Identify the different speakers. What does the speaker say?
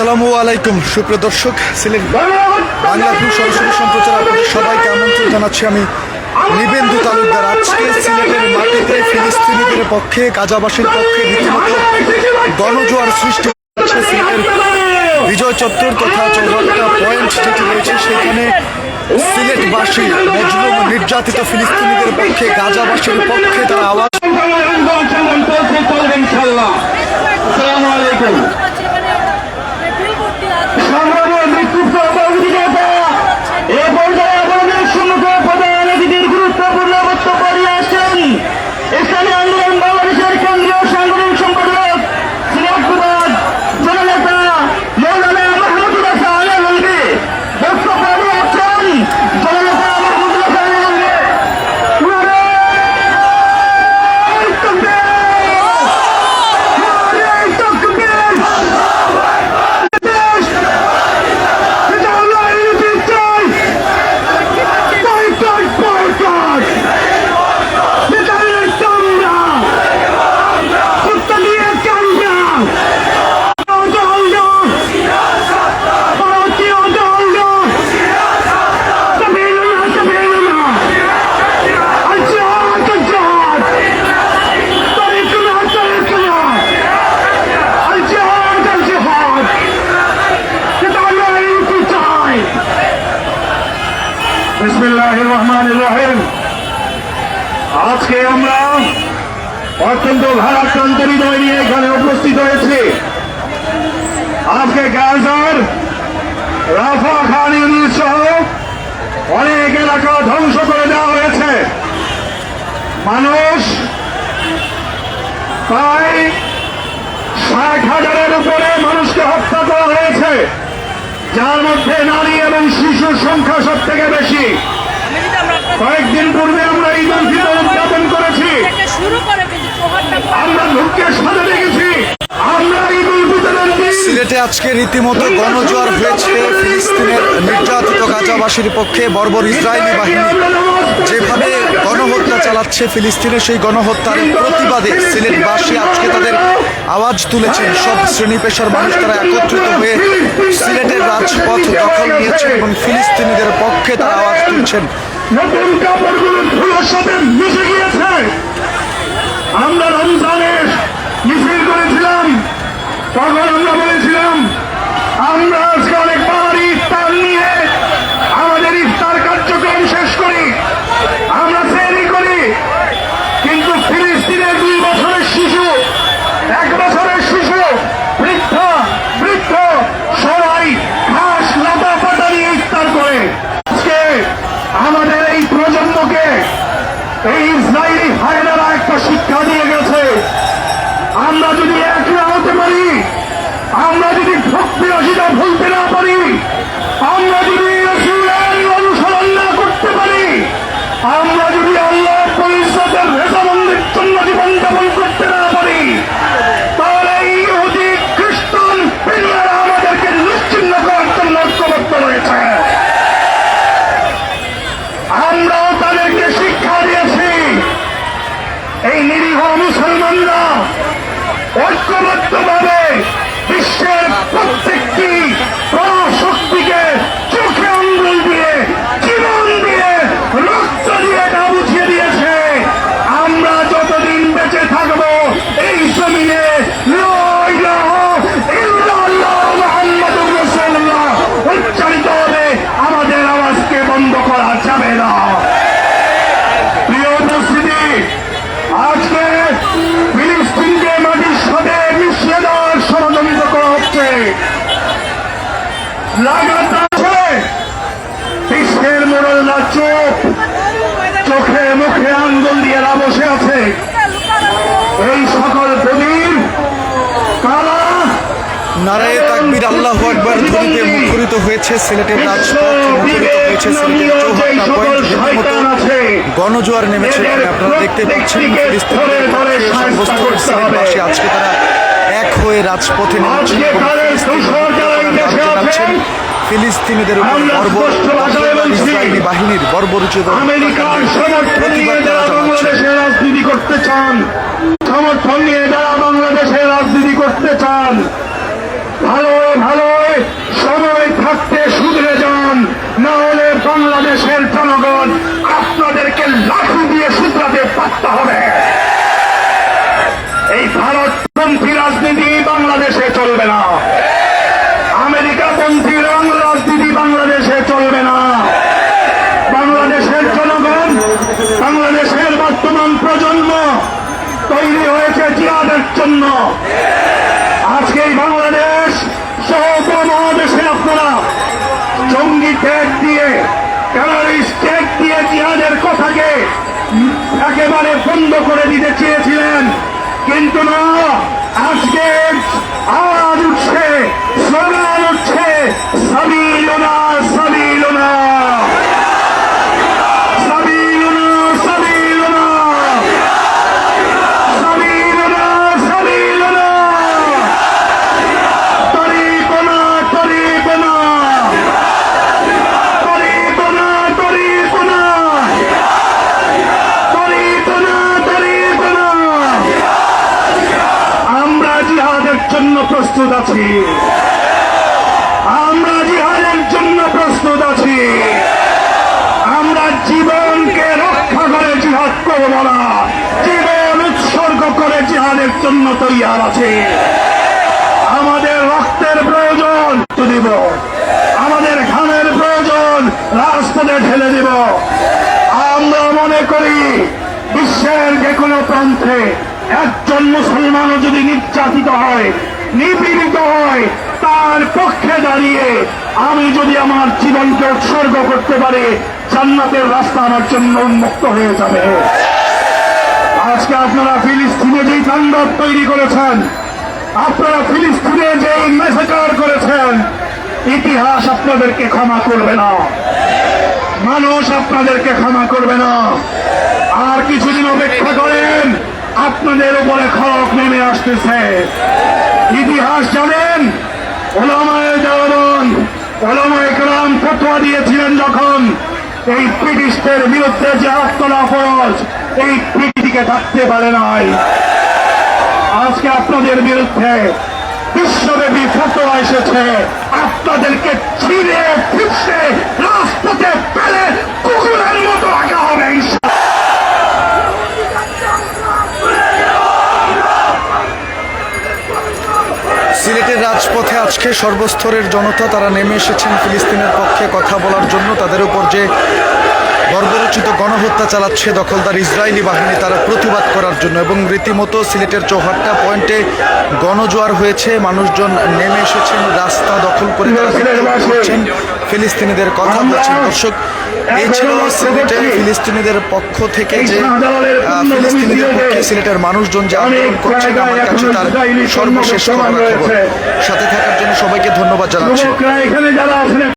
Speaker 1: আসসালামু আলাইকুম, সুপ্রিয় দর্শক, সিলেট বাংলা টু সরাসরি সম্প্রচার আপনাদের সবাইকে আমন্ত্রণ জানাচ্ছি আমি নিবেন্দু তালুকদার। আজকে সিলেটের মাটিতে ফিলিস্তিনিদের পক্ষে, গাজাবাসীর পক্ষে রীতিমতো গণজোয়ার সৃষ্টি হচ্ছে সিলেটের বিজয় চত্বর তথা চৌরাট্টা পয়েন্ট যেটি রয়েছে, সেখানে সিলেটবাসী, মজলুম, নির্যাতিত ফিলিস্তিনিদের পক্ষে, গাজাবাসীর পক্ষে তারা আওয়াজ
Speaker 2: আসসালামু আলাইকুম। আজকে আমরা অত্যন্ত ভারাক্রান্ত নিয়ে এখানে উপস্থিত হয়েছি। আজকে গাজার রাফা খান ইউনিট অনেক এলাকা ধ্বংস করে দেওয়া হয়েছে। মানুষ প্রায় ষাট হাজারের উপরে মানুষকে হত্যা করা হয়েছে। যার মধ্যে নারী এবং শিশুর সংখ্যা
Speaker 1: আজকে রীতিমতো গণজোয়ার হয়েছে ফিলিস্তিনের নির্যাতিত গাজাবাসীর পক্ষে বর্বর ইসরায়েলি বাহিনী। যেভাবে গণহত্যা চালাচ্ছে ফিলিস্তিনের সেই গণহত্যার প্রতিবাদে সিলেটবাসী আজকে তাদের আওয়াজ তুলেছেন। সব শ্রেণি পেশার মানুষ তারা একত্রিত হয়ে সিলেটের রাজপথ দখল নিয়েছেন এবং ফিলিস্তিনিদের পক্ষে তারা আওয়াজ তুলছেন।
Speaker 2: আমরা রমজানের মিছিল করেছিলাম। তখন আমরা বলেছিলাম, আমরা আজকে অনেক বাড়ি ইফতার নিয়ে আমাদের ইফতার কার্যক্রম শেষ করি। আমরা সেরি করি। কিন্তু ফিলিস্তিনের দুই বছরের শিশু, এক বছরের শিশু, বৃদ্ধ বৃদ্ধ, সবাই ঘাস, লতা পাতা নিয়ে ইফতার করে। আজকে আমাদের এই প্রজন্মকে এই ইসরায়েলি হায়নারা একটা শিক্ষা দিয়ে গেছে। আমরা যদি আমরা যদি ভক্তি রসিটা ভুলতে না পারি, আমরা যদি অনুসরণ না করতে পারি, আমরা যদি আল্লাহ পরিষদের রেজাবন্দির জন্য জীবন যাপন করতে না পারি, তাহলে এই খ্রিস্টান পেরিয়ারা আমাদেরকে নিশ্চিন্ন করার জন্য ঐক্যবদ্ধ রয়েছে। আমরাও তাদেরকে শিক্ষা দিয়েছি। এই নিরীহ মুসলমানরা ঐক্যবদ্ধভাবে বিশ্বের প্রত্যেকটি পরাশক্তিকে চোখে আঙ্গুল দিয়ে জীবন দিয়ে রক্ত দিয়ে তা বুঝিয়ে দিয়েছে আমরা যতদিন বেঁচে থাকব এই জমিনে লা ইলাহা ইল্লাল্লাহ মুহাম্মাদুর রাসূলুল্লাহ উচ্চারিত হবে আমাদের আওয়াজকে বন্ধ করা যাবে না প্রিয় উপস্থিতি আজকে ফিলিস্তিনকে মাটির সাথে মিশিয়ে দেওয়ার ষড়যন্ত্র করা হচ্ছে লাগাতার আছে। বিশ্বের মোড়লরা চোখ চোখে মুখে আঙ্গুল দিয়ে এরা বসে আছে এই সকল প্রবীর কালা
Speaker 1: নারায়ে তাকবীর আল্লাহ আকবার ধ্বনিতে মুখরিত হয়েছে সিলেটের রাজপথ মুখরিত হয়েছে সিলেটের চৌহাট্টা পয়েন্ট রীতিমতো গণজোয়ার নেমেছে আপনারা দেখতে পাচ্ছেন ফিলিস্তিনের সিলেটবাসী আজকে রাজপথে নেমেছেন ফিলিস্তিনিদের উপর ইসরায়েলি বাহিনীর বর্বরচিত
Speaker 2: রাজনীতি করতে চান সমর্থন নিয়ে যারা রাজনীতি করতে চান ভালো ভালো সময় থাকতে সুধরে যান। না হলে বাংলাদেশের জনগণ আপনাদেরকে লাঠি দিয়ে পারতে হবে। এই ভারত জন্য। আজকে এই বাংলাদেশ মহাদেশে আপনারা জঙ্গি ট্যাগ দিয়ে টেরোরিস্ট ট্যাগ দিয়ে জিহাদের কথাকে একেবারে বন্ধ করে দিতে চেয়েছিলেন। কিন্তু না প্রস্তুত আছি। আমরা জিহাদের জন্য প্রস্তুত আছি। আমরা জীবনকে রক্ষা করে জিহাদ করব না। জীবন উৎসর্গ করে জিহাদের জন্য তৈয়ার আছে। আমাদের রক্তের প্রয়োজন দিব। আমাদের ঘামের প্রয়োজন রাস্তাতে ঢেলে দিব। আমরা মনে করি বিশ্বের যে কোনো প্রান্তে একজন মুসলমানও যদি নির্যাতিত হয় নিপীড়িত হয়, তার পক্ষে দাঁড়িয়ে আমি যদি আমার জীবনকে উৎসর্গ করতে পারি, জান্নাতের রাস্তা আমার জন্য উন্মুক্ত হয়ে যাবে। আজকে আপনারা ফিলিস্তিনে যেই তাণ্ডব তৈরি করেছেন, আপনারা ফিলিস্তিনে যেই মেসেকার করেছেন, ইতিহাস আপনাদেরকে ক্ষমা করবে না। মানুষ আপনাদেরকে ক্ষমা করবে না। আর কিছুদিন অপেক্ষা করেন আপনাদের উপরে খড়ক নেমে আসতেছে। ইতিহাস জানেন? ওলামায় দেওয়ান ওলামায় গ্রাম ফতোয়া দিয়েছিলেন যখন এই ব্রিটিশদের বিরুদ্ধে যে আত্মলা ফরজ, এই পৃথিবীকে থাকতে পারে নাই। আজকে আপনাদের বিরুদ্ধে বিশ্বব্যাপী ফতোয়া এসেছে। আপনাদেরকে ছিঁড়ে ফিসে রাজপথে ফেলে কুকুরের মতো রাখা হবে ইনশাআল্লাহ।
Speaker 1: সিলেটের রাজপথে আজকে সর্বস্তরের জনতা, তারা নেমে এসেছেন ফিলিস্তিনের পক্ষে কথা বলার জন্য। তাদের উপর যে বর্বরচিত গণহত্যা চালাচ্ছে দখলদার ইসরায়েলি বাহিনী তারা প্রতিবাদ করার জন্য এবং রীতিমতো সিলেটের চৌহাট্টা পয়েন্টে গণজোয়ার হয়েছে। মানুষজন নেমে এসেছেন রাস্তা দখল করে করছেন। ফিলিস্তিনিদের কথা বলছেন। দর্শক এই ছিল সিলেটে ফিলিস্তিনিদের পক্ষ থেকে যে ফিলিস্তিনিদের পক্ষে সিলেটের মানুষজন যে আন্দোলন করছেন আমার কাছে তার সর্বশেষ খবর সাথে থাকার জন্য সবাইকে ধন্যবাদ জানাচ্ছি।